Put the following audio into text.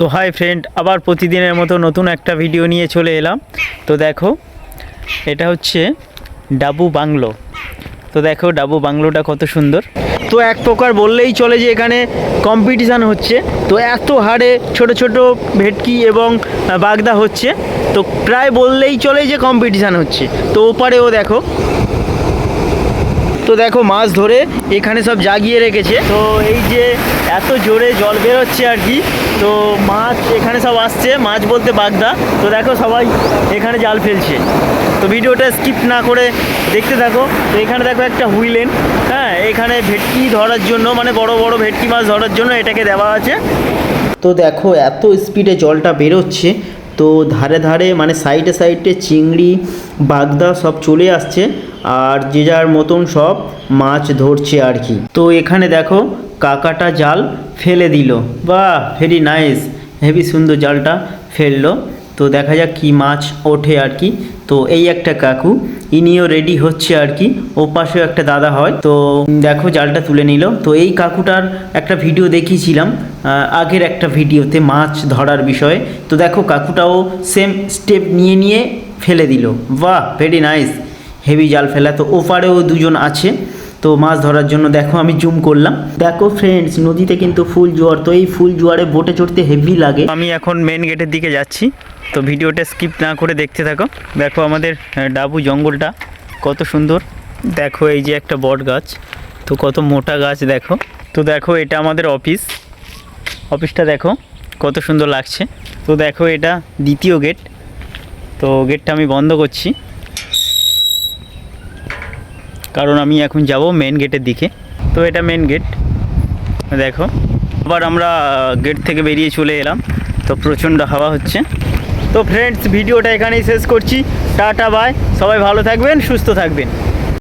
তো hi friend, আবার প্রতিদিনের মতো নতুন একটা ভিডিও নিয়ে চলে এলাম। তো দেখো, এটা হচ্ছে ডাবু বাংলো। তো দেখো, ডাবু বাংলোটা কত সুন্দর। তো এক প্রকার বললেই চলে যে এখানে কম্পিটিশান হচ্ছে। তো এত হারে ছোট ছোট ভেটকি এবং বাগদা হচ্ছে। তো প্রায় বললেই চলে যে কম্পিটিশান হচ্ছে। তো ওপারেও দেখো তো দেখো, মাছ ধরে এখানে সব জাগিয়ে রেখেছে। তো এই যে এত জোরে জল বেরোচ্ছে আর কি, তো মাছ এখানে সব আসছে, মাছ বলতে বাগদা। তো দেখো, সবাই এখানে জাল ফেলছে। তো ভিডিওটা স্কিপ না করে দেখতে থাকো। তো এখানে দেখো একটা হুইলেন হ্যাঁ এখানে ভেটকি ধরার জন্য মানে বড় বড় ভেটকি মাছ ধরার জন্য এটাকে দেওয়া আছে। তো দেখো, এত স্পিডে জলটা বেরোচ্ছে। তো ধারে ধারে মানে সাইডে সাইডে চিংড়ি, বাগদা সব চলে আসছে আর যে যার মতন সব মাছ ধরছে আর কি। তো এখানে দেখো কাকাটা জাল ফেলে দিল। বাহ ভেরি নাইস হেভি সুন্দর জালটা ফেলল। তো দেখা যাক কি মাছ ওঠে আর কি। তো এই একটা কাকু, ইনিও রেডি হচ্ছে আর কি। ও পাশেও একটা দাদা হয়। তো দেখো, জালটা তুলে নিল। তো এই কাকুটার একটা ভিডিও দেখিয়েছিলাম আগের একটা ভিডিওতে মাছ ধরার বিষয়ে। তো দেখো, কাকুটাও সেম স্টেপ নিয়ে নিয়ে ফেলে দিল। বাহ ভেরি নাইস হেভি জাল ফেলা। তো ওপারেও দুজন আছে। তো মাছ ধরার জন্য দেখো, আমি জুম করলাম। দেখো ফ্রেন্ডস নদীতে কিন্তু ফুল জোয়ার। তো এই ফুল জোয়ারে বোটে চড়তে হেভি লাগে। আমি এখন মেন গেটের দিকে যাচ্ছি। তো ভিডিওটা স্কিপ না করে দেখতে থাকো। দেখো আমাদের ডাবু জঙ্গলটা কত সুন্দর। দেখো এই যে একটা বট গাছ, তো কত মোটা গাছ দেখো। তো দেখো এটা আমাদের অফিস অফিসটা দেখো কত সুন্দর লাগছে। তো দেখো এটা দ্বিতীয় গেট তো গেটটা আমি বন্ধ করছি। কারণ আমি এখন যাব মেন গেটের দিকে। তো এটা মেন গেট দেখো। আবার আমরা গেট থেকে বেরিয়ে চলে এলাম। তো প্রচণ্ড হাওয়া হচ্ছে। তো ফ্রেন্ডস ভিডিওটা এখানেই শেষ করছি। টাটা বাই সবাই ভালো থাকবেন সুস্থ থাকবেন।